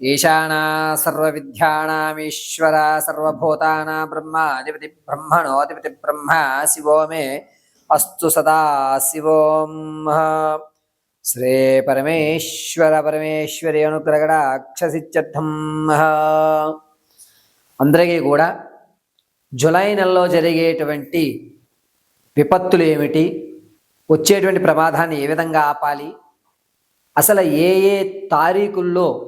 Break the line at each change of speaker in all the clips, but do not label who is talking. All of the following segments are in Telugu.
ఈశానా సర్వవిద్యానామీశ్వర సర్వభూతానా బ్రహ్మాధిపతి బ్రహ్మణోధిపతి బ్రహ్మ శివో మే అస్తు సదా శివోం. శ్రీ పరమేశ్వర పరమేశ్వరి అనుగ్రగడాక్షసిత్యర్థం అందరికీ కూడా జులై నెలలో జరిగేటువంటి విపత్తులు ఏమిటి వచ్చేటువంటి ప్రమాదాన్ని ఏ విధంగా ఆపాలి అసలు ఏ ఏ తారీఖుల్లో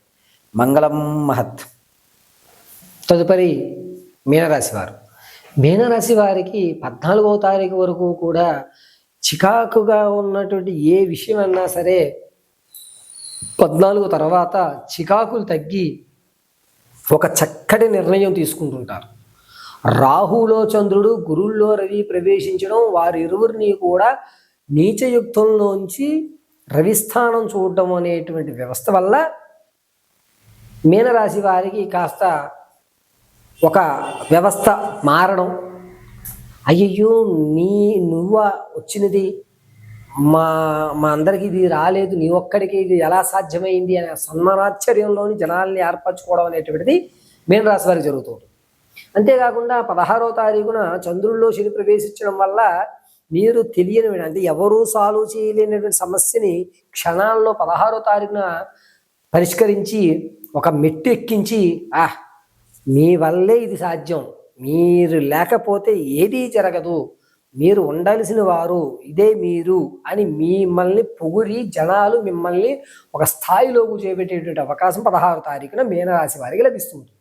మంగళం మహత్. తదుపరి మీనరాశి వారు మీనరాశి వారికి పద్నాలుగో తారీఖు వరకు కూడా చికాకుగా ఉన్నటువంటి ఏ విషయం అన్నా సరే పద్నాలుగు తర్వాత చికాకులు తగ్గి ఒక చక్కటి నిర్ణయం తీసుకుంటుంటారు. రాహులో చంద్రుడు గురుల్లో రవి ప్రవేశించడం వారిరువురిని కూడా నీచయుక్తంలోంచి రవిస్థానం చూడటం అనేటువంటి వ్యవస్థ వల్ల మీనరాశి వారికి కాస్త ఒక వ్యవస్థ మారడం. అయ్యయ్యో నీ నువ్వ వచ్చినది? మా మా అందరికి ఇది రాలేదు నీ ఒక్కడికి ఇది ఎలా సాధ్యమైంది అనే సన్మానాశ్చర్యంలోని జనాల్ని ఏర్పరచుకోవడం అనేటువంటిది మీనరాశి వారికి జరుగుతుంది. అంతేకాకుండా పదహారో తారీఖున చంద్రుల్లో శని ప్రవేశించడం వల్ల మీరు తెలియని అంటే ఎవరూ సాల్వ్ చేయలేనటువంటి సమస్యని క్షణాల్లో పదహారో తారీఖున పరిష్కరించి ఒక మెట్టు ఎక్కించి ఆ మీ వల్లే ఇది సాధ్యం. మీరు లేకపోతే ఏదీ జరగదు. మీరు ఉండాల్సిన వారు ఇదే మీరు అని మిమ్మల్ని పొగిరి జనాలు మిమ్మల్ని ఒక స్థాయిలోకి చేపట్టేటువంటి అవకాశం పదహారు తారీఖున మీనరాశి వారికి లభిస్తుంది.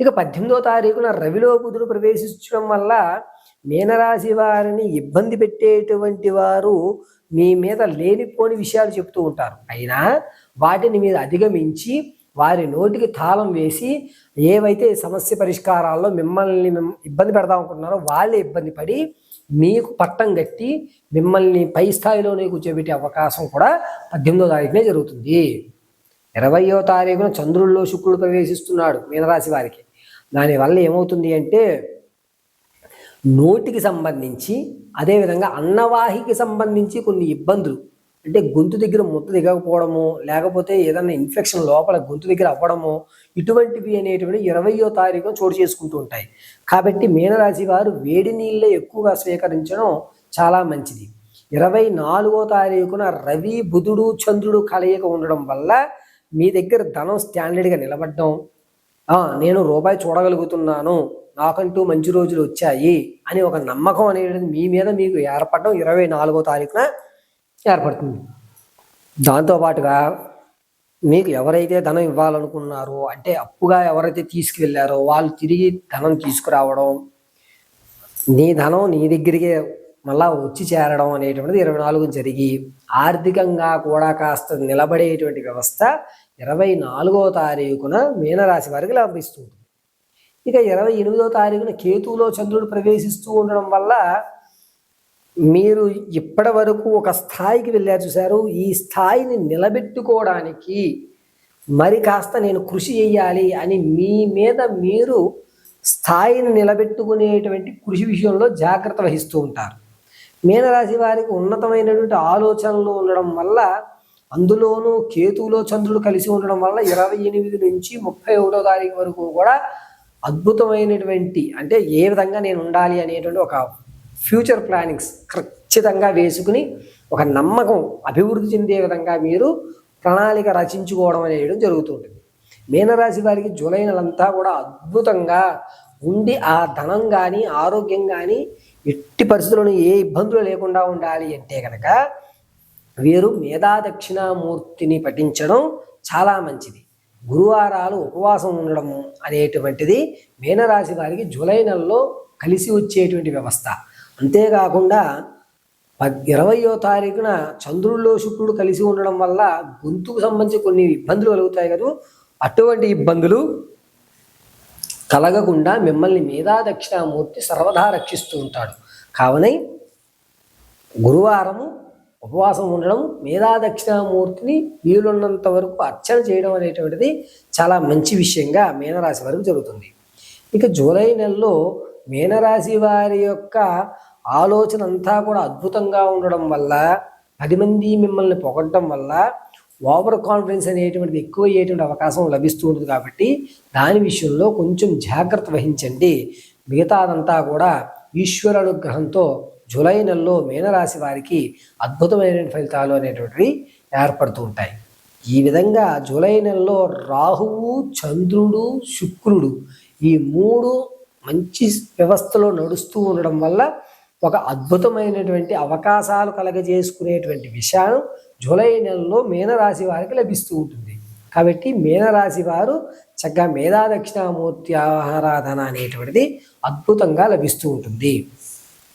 ఇక పద్దెనిమిదో తారీఖున రవిలో బుధుడు ప్రవేశించడం వల్ల మీనరాశి వారిని ఇబ్బంది పెట్టేటువంటి వారు మీ మీద లేనిపోని విషయాలు చెప్తూ ఉంటారు. అయినా వాటిని మీరు అధిగమించి
వారి నోటికి తాళం వేసి ఏవైతే సమస్య పరిష్కారాల్లో మిమ్మల్ని ఇబ్బంది పెడదాం అనుకుంటున్నారో వాళ్ళే ఇబ్బంది పడి మీకు పట్టం కట్టి మిమ్మల్ని పై స్థాయిలోనే కూర్చోబెట్టే అవకాశం కూడా పద్దెనిమిదో తారీఖునే జరుగుతుంది. ఇరవయో తారీఖున చంద్రుల్లో శుక్రుడు ప్రవేశిస్తున్నాడు మీనరాశి వారికి. దానివల్ల ఏమవుతుంది అంటే నోటికి సంబంధించి అదేవిధంగా అన్నవాహికి సంబంధించి కొన్ని ఇబ్బందులు అంటే గొంతు దగ్గర ముద్ద దిగకపోవడము లేకపోతే ఏదైనా ఇన్ఫెక్షన్ లోపల గొంతు దగ్గర అవ్వడము ఇటువంటివి అనేటువంటి ఇరవయో తారీఖున చోటు చేసుకుంటూ ఉంటాయి. కాబట్టి మీనరాశి వారు వేడి నీళ్ళే ఎక్కువగా స్వీకరించడం చాలా మంచిది. ఇరవై నాలుగో తారీఖున రవి బుధుడు చంద్రుడు కలయిక ఉండడం వల్ల మీ దగ్గర ధనం స్టాండర్డ్గా నిలబడడం నేను రూపాయి చూడగలుగుతున్నాను నాకంటూ మంచి రోజులు వచ్చాయి అని ఒక నమ్మకం అనేది మీ మీద మీకు ఏర్పడడం ఇరవై నాలుగో తారీఖున ఏర్పడుతుంది. దాంతోపాటుగా మీకు ఎవరైతే ధనం ఇవ్వాలనుకున్నారో అంటే అప్పుగా ఎవరైతే తీసుకువెళ్ళారో వాళ్ళు తిరిగి ధనం తీసుకురావడం నీ ధనం నీ దగ్గరికే మళ్ళా వచ్చి చేరడం అనేటువంటిది ఇరవై నాలుగు జరిగి ఆర్థికంగా కూడా కాస్త నిలబడేటువంటి వ్యవస్థ ఇరవై నాలుగో తారీఖున మీనరాశి వారికి లభిస్తుంది. ఇక ఇరవై ఎనిమిదో తారీఖున కేతువులో చంద్రుడు ప్రవేశిస్తూ ఉండడం వల్ల మీరు ఇప్పటి వరకు ఒక స్థాయికి వెళ్ళారు చూశారు. ఈ స్థాయిని నిలబెట్టుకోవడానికి మరి కాస్త నేను కృషి చేయాలి అని మీ మీద మీరు స్థాయిని నిలబెట్టుకునేటువంటి కృషి విషయంలో జాగ్రత్త వహిస్తూ ఉంటారు. మీనరాశి వారికి ఉన్నతమైనటువంటి ఆలోచనలు ఉండడం వల్ల అందులోనూ కేతువులో చంద్రుడు కలిసి ఉండడం వల్ల ఇరవై ఎనిమిది నుంచి ముప్పై ఒకటో తారీఖు వరకు కూడా అద్భుతమైనటువంటి అంటే ఏ విధంగా నేను ఉండాలి అనేటువంటి ఒక ఫ్యూచర్ ప్లానింగ్స్ ఖచ్చితంగా వేసుకుని ఒక నమ్మకం అభివృద్ధి చెందే విధంగా మీరు ప్రణాళిక రచించుకోవడం అనేది జరుగుతుంటుంది. మీనరాశి వారికి జూలై నెలంతా కూడా అద్భుతంగా ఉండి ఆ ధనం కానీ ఆరోగ్యం కానీ ఎట్టి పరిస్థితుల్లోనూ ఏ ఇబ్బందులు లేకుండా ఉండాలి అంటే కనుక వీరు మేధా దక్షిణామూర్తిని పఠించడం చాలా మంచిది. గురువారాలు ఉపవాసం ఉండడం అనేటువంటిది మీనరాశి వారికి జూలై నెలలో కలిసి వచ్చేటువంటి వ్యవస్థ. అంతేకాకుండా పద్ ఇరవయో తారీఖున చంద్రుల్లో శుక్రుడు కలిసి ఉండడం వల్ల గొంతుకు సంబంధించి కొన్ని ఇబ్బందులు కలుగుతాయి కదా. అటువంటి ఇబ్బందులు కలగకుండా మిమ్మల్ని మేధా దక్షిణామూర్తి సర్వదా రక్షిస్తూ ఉంటాడు. కావున గురువారము ఉపవాసం ఉండడం మేధా దక్షిణామూర్తిని వీలున్నంత వరకు అర్చన చేయడం అనేటువంటిది చాలా మంచి విషయంగా మీనరాశి వరకు జరుగుతుంది. ఇక జూలై నెలలో మీనరాశి వారి యొక్క ఆలోచన అంతా కూడా అద్భుతంగా ఉండడం వల్ల పది మంది మిమ్మల్ని పొగడటం వల్ల ఓవర్ కాన్ఫిడెన్స్ అనేటువంటిది ఎక్కువ అయ్యేటువంటి అవకాశం లభిస్తూ ఉంటుంది కాబట్టి దాని విషయంలో కొంచెం జాగ్రత్త వహించండి. మిగతాదంతా కూడా ఈశ్వర అనుగ్రహంతో జూలై నెలలో మీనరాశి వారికి అద్భుతమైన ఫలితాలు అనేటువంటివి ఏర్పడుతూ ఉంటాయి. ఈ విధంగా జూలై నెలలో రాహువు చంద్రుడు శుక్రుడు ఈ మూడు మంచి వ్యవస్థలో నడుస్తూ ఉండడం వల్ల ఒక అద్భుతమైనటువంటి అవకాశాలు కలగజేసుకునేటువంటి విషయం జూలై నెలలో మీనరాశి వారికి లభిస్తూ ఉంటుంది. కాబట్టి మీనరాశి వారు చక్కగా మేధా దక్షిణామూర్తి ఆరాధన అనేటువంటిది అద్భుతంగా లభిస్తూ ఉంటుంది.